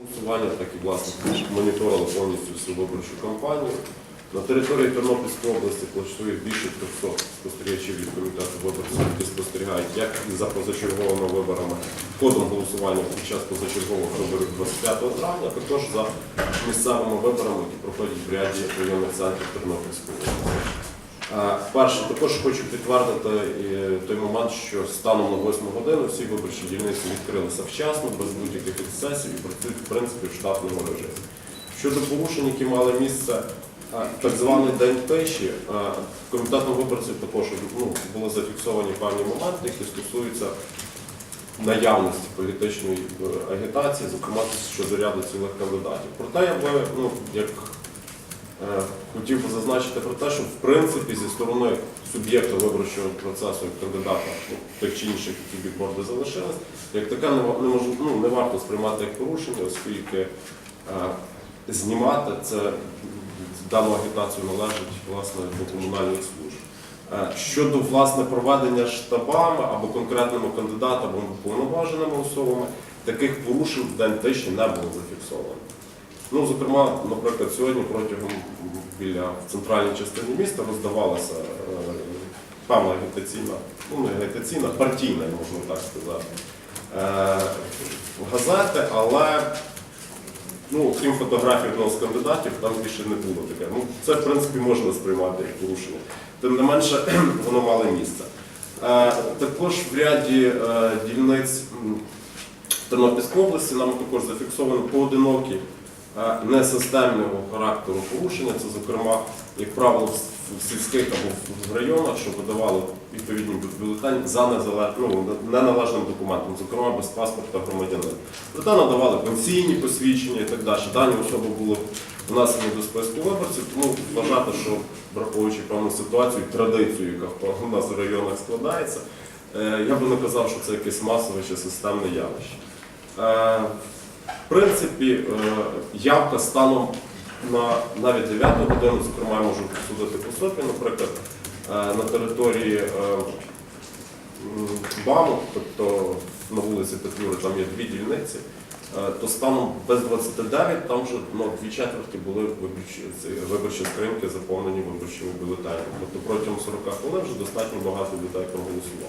Голосування, так і власне моніторили повністю всю виборчу кампанію. На території Тернопільської області працює більше 300 спостерігачів від комітету виборців, які спостерігають як і за позачерговими виборами ходом голосування під час позачергових виборів 25 травня, також за місцевими виборами, які проходять в ряді районних центрів Тернопільської області. Перше, також хочу підтвердити е, той момент, що станом на 8 годину всі виборчі дільниці відкрилися вчасно, без будь-яких ексцесів і працюють в принципі в штатному режимі. Щодо порушень, які мали місце так званий день тиші, комітетом виборців також ну, були зафіксовані певні моменти, які стосуються наявності політичної е, агітації, зокрема щодо ряду цілих кандидатів. Проте я би, ну, як Хотів би зазначити про те, що в принципі зі сторони суб'єкта виборчого процесу як кандидата ну, тих чи інших, які бікборди залишились, як таке не, не, ну, не варто сприймати як порушення, оскільки е, знімати це дану агітацію належить власне до комунальних служб. Е, Щодо власне проведення штабами або конкретними кандидатами або повноваженими особами, таких порушень в день тиші не було зафіксовано. Ну, зокрема, наприклад, сьогодні протягом біля в центральній міста роздавалася е, певна агітаційна, ну не агітаційна, партійна, можна так сказати, е, газети, але ну, крім фотографій одного з кандидатів, там більше не було таке. Ну, це, в принципі, можна сприймати як порушення. Тим не менше, воно мало місце. Е, також в ряді е, дільниць Тернопільської області нам також зафіксовано поодинокі е, несистемного характеру порушення. Це, зокрема, як правило, в сільських або в районах, що видавали відповідні бю- бюлетені за ну, неналежним документом, зокрема без паспорта громадянина. Проте надавали пенсійні посвідчення і так далі. Дані особи були внесені до списку виборців, тому вважати, що враховуючи певну ситуацію, традицію, яка в нас в районах складається, е, я би не казав, що це якесь масове чи системне явище. В принципі, е, явка станом на навіть 9 годину, зокрема, я можу судити по сотні, наприклад, е, на території е, БАМу, тобто на вулиці Петлюри, там є дві дільниці, то станом без 29 там вже ну, дві четверті були виборчі, виборчі скриньки заповнені виборчими бюлетенями. Тобто протягом 40 хвилин вже достатньо багато людей проголосувало.